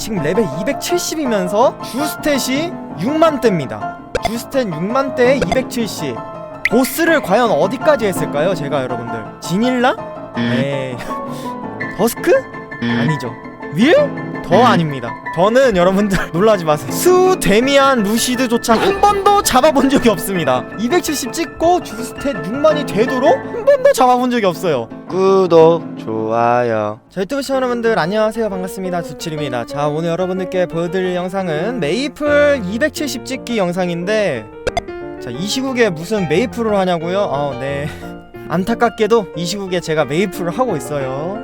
지금 레벨 270이면서 주스탯이 6만대입니다. 주스탯 6만대에 270 보스를 과연 어디까지 했을까요 제가 여러분들? 지닐라? 에이 더스크? 아니죠. 윌? 더 아닙니다. 저는 여러분들 놀라지 마세요. 수 데미안 루시드조차 한 번도 잡아본 적이 없습니다. 270 찍고 주스탯 6만이 되도록 한 번도 잡아본 적이 없어요. 구독, 좋아요. 자 유튜브 시청자 여러분들 안녕하세요. 반갑습니다. 두칠입니다. 자 오늘 여러분들께 보여드릴 영상은 메이플 270 찍기 영상인데 자 이 시국에 무슨 메이플을 하냐고요? 아네. 안타깝게도 이 시국에 제가 메이플을 하고 있어요.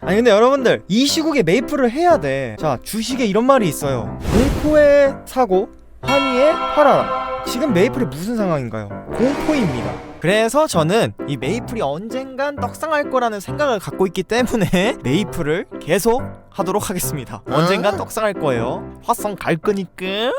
아니 근데 여러분들 이 시국에 메이플을 해야 돼자 주식에 이런 말이 있어요. 공포에 사고 환희에 팔아라 지금 메이플이 무슨 상황인가요? 공포입니다 그래서 저는 이 메이플이 언젠간 떡상할 거라는 생각을 갖고 있기 때문에 메이플을 계속 하도록 하겠습니다. 언젠간 떡상할 거예요. 화성 갈 거니까.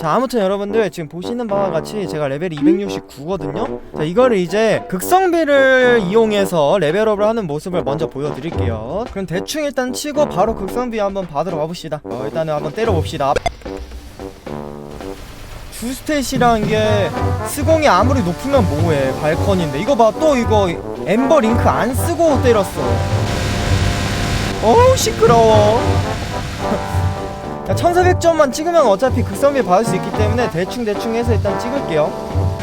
자 아무튼 여러분들 지금 보시는 바와 같이 제가 레벨이 269거든요 자 이거를 이제 극성비를 이용해서 레벨업을 하는 모습을 먼저 보여드릴게요 그럼 대충 일단 치고 바로 극성비 한번 받으러 가봅시다 어, 일단은 한번 때려봅시다 주스탯이라는 게 스공이 아무리 높으면 뭐해? 발컨인데. 이거 봐. 또 이거 엠버 링크 안 쓰고 때렸어. 어우 시끄러워. 자 1400점만 찍으면 어차피 극성비 받을 수 있기 때문에 대충대충 해서 일단 찍을게요.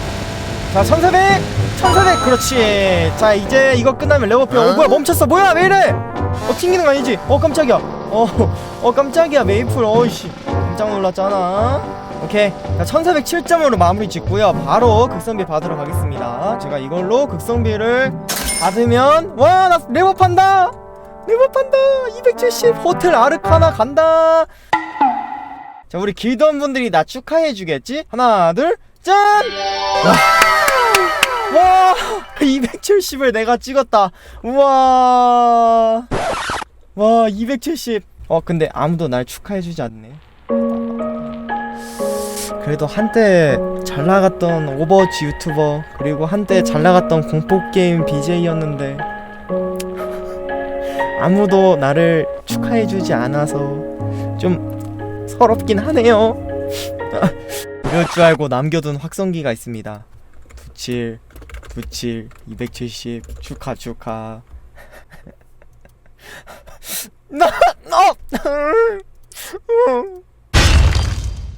자 1400! 1400 그렇지. 자 이제 이거 끝나면 레버표 어 뭐야? 멈췄어. 뭐야? 왜 이래? 어 튕기는 거 아니지? 어 깜짝이야. 어, 어 깜짝이야. 메이플. 어이씨. 깜짝 놀랐잖아 오케이. 자 1407점으로 마무리 짓고요. 바로 극성비 받으러 가겠습니다. 제가 이걸로 극성비를 받으면 와 나 레버 판다! 레버 판다! 270 호텔 아르카나 간다! 자 우리 길던 분들이 나 축하해 주겠지? 하나 둘짠! 와, 와 270을 내가 찍었다. 우와. 와 270 어 근데 아무도 날 축하해 주지 않네 그래도 한때 잘 나갔던 오버워치 유튜버 그리고 한때 잘 나갔던 공포게임 BJ였는데 아무도 나를 축하해주지 않아서 좀 서럽긴 하네요. 이럴 줄 알고 남겨둔 확성기가 있습니다. 97 97 270 축하 축하. 나 어!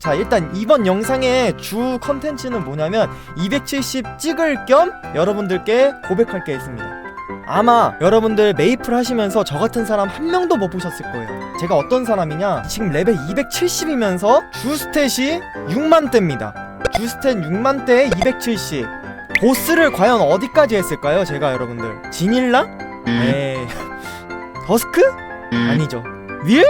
자 일단 이번 영상의 주 컨텐츠는 뭐냐면 270 찍을 겸 여러분들께 고백할 게 있습니다. 아마 여러분들 메이플 하시면서 저 같은 사람 한 명도 못 보셨을 거예요. 제가 어떤 사람이냐? 지금 레벨 270이면서 주스탯이 6만대입니다. 주스탯 6만대에 270 보스를 과연 어디까지 했을까요 제가 여러분들? 지닐라? 에이 더스크? 아니죠. 윌?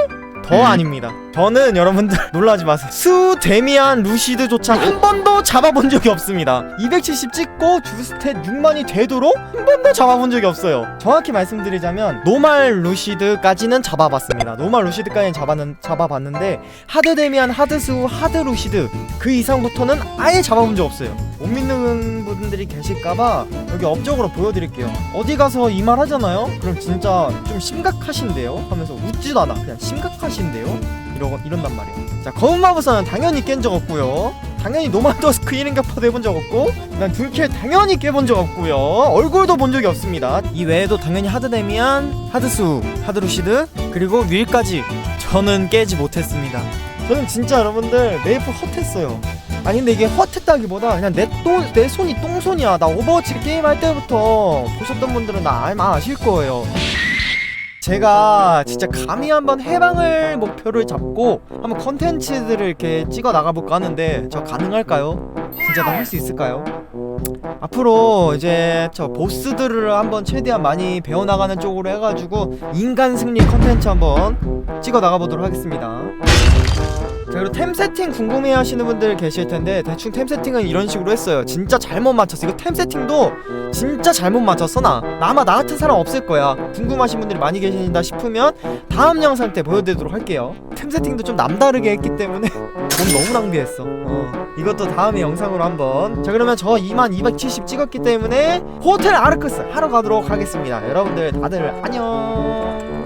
더 아닙니다. 저는 여러분들 놀라지 마세요. 수 데미안 루시드조차 한 번도 잡아본 적이 없습니다. 270 찍고 주스탯 6만이 되도록 한 번도 잡아본 적이 없어요. 정확히 말씀드리자면 노말 루시드까지는 잡아봤습니다. 노말 루시드까지는 잡았는, 잡아봤는데 하드 데미안, 하드 수, 하드 루시드 그 이상부터는 아예 잡아본 적 없어요. 못 믿는 분들이 계실까봐 여기 업적으로 보여드릴게요. 어디 가서 이 말 하잖아요? 그럼 진짜 좀 심각하신데요? 하면서 웃지도 않아. 그냥 심각하신데요? 이러, 이런단 말이에요. 자, 검은 마법사는 당연히 깬 적 없고요. 당연히 노만더스크 1인 격파도 해본 적 없고 난 둘킬 당연히 깨본 적 없고요. 얼굴도 본 적이 없습니다. 이 외에도 당연히 하드데미안, 하드수, 하드루시드 그리고 윌까지 저는 깨지 못했습니다. 저는 진짜 여러분들 메이플 헛했어요. 아니 근데 이게 헛했다기보다 그냥 내, 똥, 내 손이 똥손이야 나 오버워치 게임 할 때부터 보셨던 분들은 나 알마 아실 거예요 제가 진짜 감히 한번 해방을 목표를 잡고 한번 컨텐츠들을 이렇게 찍어 나가볼까 하는데 저 가능할까요? 진짜 나 할 수 있을까요? 앞으로 이제 저 보스들을 한번 최대한 많이 배워나가는 쪽으로 해가지고 인간 승리 컨텐츠 한번 찍어 나가보도록 하겠습니다 자 그리고 템 세팅 궁금해 하시는 분들 계실 텐데 대충 템 세팅은 이런 식으로 했어요. 진짜 잘못 맞췄어. 이거 템 세팅도 진짜 잘못 맞췄어 나, 나 아마 나 같은 사람 없을 거야. 궁금하신 분들이 많이 계신다 싶으면 다음 영상 때 보여드리도록 할게요. 템 세팅도 좀 남다르게 했기 때문에 돈 너무 낭비했어. 어, 이것도 다음에 영상으로 한번. 자 그러면 저 2270 찍었기 때문에 호텔 아르크스 하러 가도록 하겠습니다. 여러분들 다들 안녕